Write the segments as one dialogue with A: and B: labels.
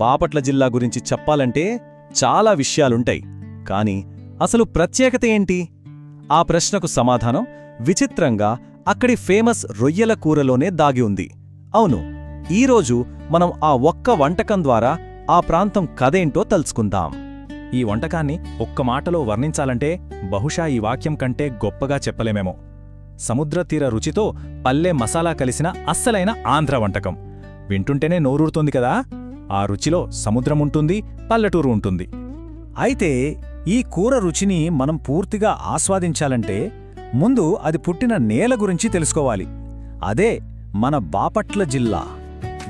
A: బాపట్ల జిల్లా గురించి చెప్పాలంటే చాలా విషయాలుంటాయి. కాని అసలు ప్రత్యేకత ఏంటి? ఆ ప్రశ్నకు సమాధానం విచిత్రంగా అక్కడి ఫేమస్ రొయ్యల కూరలోనే దాగి ఉంది. అవును ఈరోజు మనం ఆ ఒక్క వంటకం ద్వారా ఆ ప్రాంతం కథేంటో తలుచుకుందాం. ఈ వంటకాన్ని ఒక్క మాటలో వర్ణించాలంటే బహుశా ఈ వాక్యం కంటే గొప్పగా చెప్పలేమేమో. సముద్రతీర రుచితో పల్లె మసాలా కలిసిన అస్సలైన ఆంధ్ర వంటకం. వింటుంటేనే నోరూరుతోంది కదా? ఆ రుచిలో సముద్రముంటుంది పల్లెటూరు ఉంటుంది. అయితే ఈ కూర రుచిని మనం పూర్తిగా ఆస్వాదించాలంటే ముందు అది పుట్టిన నేల గురించి తెలుసుకోవాలి. అదే మన బాపట్ల జిల్లా.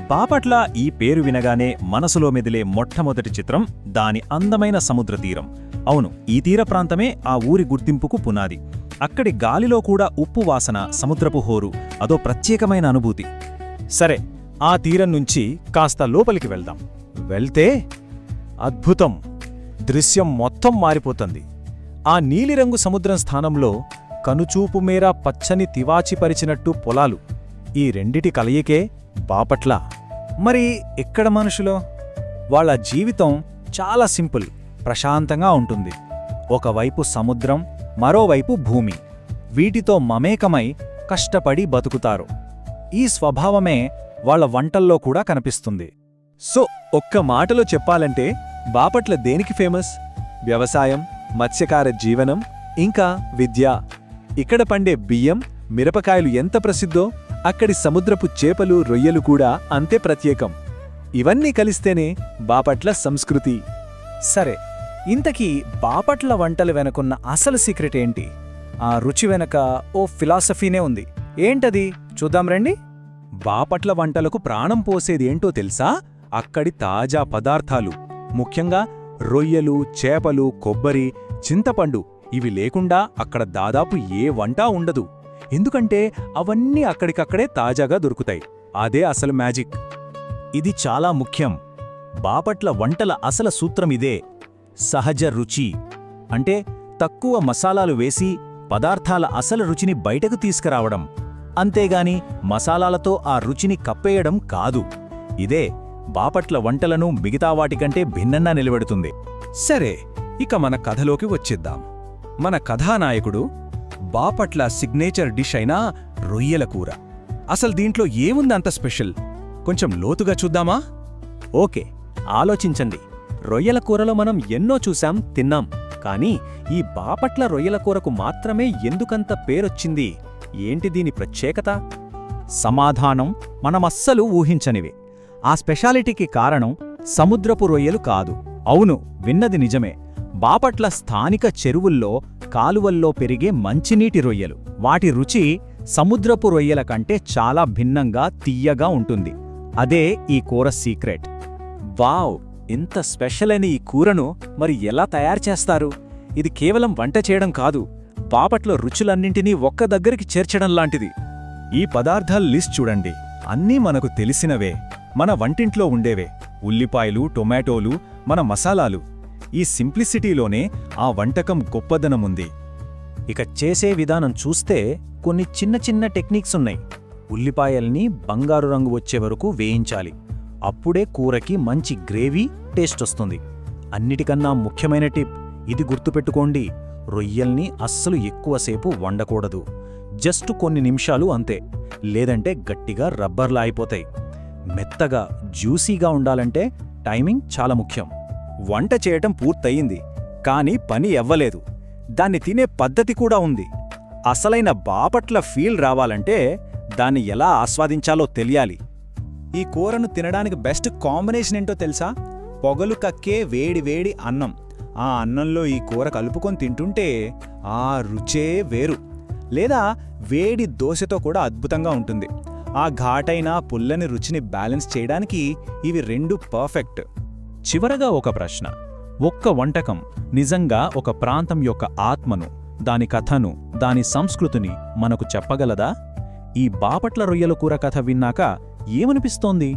A: బాపట్ల ఈ పేరు వినగానే మనసులో మెదిలే మొట్టమొదటి చిత్రం దాని అందమైన సముద్ర తీరం. అవును ఈ తీర ప్రాంతమే ఆ ఊరి గుర్తింపుకు పునాది. అక్కడి గాలిలో కూడా ఉప్పు వాసన సముద్రపు హోరు అదో ప్రత్యేకమైన అనుభూతి. సరే ఆ తీరం నుంచి కాస్త లోపలికి వెళ్దాం. వెళ్తే అద్భుతం. దృశ్యం మొత్తం మారిపోతుంది. ఆ నీలిరంగు సముద్రం స్థానంలో కనుచూపు మేర పచ్చని తివాచిపరిచినట్టు పొలాలు. ఈ రెండిటి కలయికే బాపట్ల. మరి ఎక్కడ మనుషులో? వాళ్ళ జీవితం చాలా సింపుల్ ప్రశాంతంగా ఉంటుంది. ఒకవైపు సముద్రం మరోవైపు భూమి. వీటితో మమేకమై కష్టపడి బతుకుతారు. ఈ స్వభావమే వాళ్ళ వంటల్లో కూడా కనిపిస్తుంది. సో ఒక్క మాటలో చెప్పాలంటే బాపట్ల దేనికి ఫేమస్? వ్యవసాయం మత్స్యకార జీవనం ఇంకా విద్య. ఇక్కడ పండే బియ్యం మిరపకాయలు ఎంత ప్రసిద్ధో అక్కడి సముద్రపు చేపలు రొయ్యలు కూడా అంతే ప్రత్యేకం. ఇవన్నీ కలిస్తేనే బాపట్ల సంస్కృతి. సరే ఇంతకీ బాపట్ల వంటలు వెనకున్న అసలు సీక్రెట్ ఏంటి? ఆ రుచి వెనక ఓ ఫిలాసఫీనే ఉంది. ఏంటది? చూద్దాం రండి. బాపట్ల వంటలకు ప్రాణం పోసేదేంటో తెలుసా? అక్కడి తాజా పదార్థాలు. ముఖ్యంగా రొయ్యలు చేపలు కొబ్బరి చింతపండు ఇవి లేకుండా అక్కడ దాదాపు ఏ వంటా ఉండదు. ఎందుకంటే అవన్నీ అక్కడికక్కడే తాజాగా దొరుకుతాయి. అదే అసలు మ్యాజిక్. ఇది చాలా ముఖ్యం. బాపట్ల వంటల అసల సూత్రమిదే సహజ రుచి. అంటే తక్కువ మసాలాలు వేసి పదార్థాల అసలు రుచిని బయటకు తీసుకురావడం. అంతేగాని మసాలాలతో ఆ రుచిని కప్పేయడం కాదు. ఇదే బాపట్ల వంటలను మిగతా వాటికంటే భిన్నంగా నిలబెడుతుంది. సరే ఇక మన కథలోకి వచ్చేద్దాం. మన కథానాయకుడు బాపట్ల సిగ్నేచర్ డిష్ అయిన రొయ్యల కూర. అసలు దీంట్లో ఏముందంత స్పెషల్? కొంచెం లోతుగా చూద్దామా? ఓకే ఆలోచించండి. రొయ్యల కూరలో మనం ఎన్నో చూశాం తిన్నాం. కానీ ఈ బాపట్ల రొయ్యల కూరకు మాత్రమే ఎందుకంత పేరొచ్చింది? ఏంటి దీని ప్రత్యేకత? సమాధానం మనమస్సలు ఊహించనివి. ఆ స్పెషాలిటీకి కారణం సముద్రపు రొయ్యలు కాదు. అవును విన్నది నిజమే. బాపట్ల స్థానిక చెరువుల్లో కాలువల్లో పెరిగే మంచినీటి రొయ్యలు. వాటి రుచి సముద్రపు రొయ్యల కంటే చాలా భిన్నంగా తీయగా ఉంటుంది. అదే ఈ కూర సీక్రెట్. వావ్! ఇంత స్పెషల్ అయిన ఈ కూరను మరి ఎలా తయారు చేస్తారు? ఇది కేవలం వంట చేయడం కాదు. బాపట్ల రుచులన్నింటినీ ఒక్క దగ్గరికి చేర్చడం లాంటిది. ఈ పదార్థాల లిస్ట్ చూడండి. అన్నీ మనకు తెలిసినవే. మన వంటింట్లో ఉండేవే. ఉల్లిపాయలు టొమాటోలు మన మసాలాలు. ఈ సింప్లిసిటీలోనే ఆ వంటకం గొప్పదనముంది. ఇక చేసే విధానం చూస్తే కొన్ని చిన్న చిన్న టెక్నిక్స్ ఉన్నాయి. ఉల్లిపాయల్ని బంగారు రంగు వచ్చే వరకు వేయించాలి. అప్పుడే కూరకి మంచి గ్రేవీ టేస్ట్ వస్తుంది. అన్నిటికన్నా ముఖ్యమైన టిప్ ఇది గుర్తుపెట్టుకోండి. రొయ్యల్ని అస్సలు ఎక్కువసేపు వండకూడదు. జస్ట్ కొన్ని నిమిషాలు అంతే. లేదంటే గట్టిగా రబ్బర్లా అయిపోతాయి. మెత్తగా జ్యూసీగా ఉండాలంటే టైమింగ్ చాలా ముఖ్యం. వంట చేయటం పూర్తయింది. కానీ పని ఎవ్వలేదు. దాన్ని తినే పద్ధతి కూడా ఉంది. అసలైన బాపట్ల ఫీల్ రావాలంటే దాన్ని ఎలా ఆస్వాదించాలో తెలియాలి. ఈ కూరను తినడానికి బెస్ట్ కాంబినేషన్ ఏంటో తెలుసా? పొగలు కక్కే వేడి వేడి అన్నం. ఆ అన్నంలో ఈ కూర కలుపుకొని తింటుంటే ఆ రుచే వేరు. లేదా వేడి దోశతో కూడా అద్భుతంగా ఉంటుంది. ఆ ఘాటైన పుల్లని రుచిని బ్యాలెన్స్ చేయడానికి ఇవి రెండు పర్ఫెక్ట్. చివరగా ఒక ప్రశ్న. ఒక్క వంటకం నిజంగా ఒక ప్రాంతం యొక్క ఆత్మను దాని కథను దాని సంస్కృతిని మనకు చెప్పగలదా? ఈ బాపట్ల రొయ్యల కూర కథ విన్నాక ఏమనిపిస్తోంది?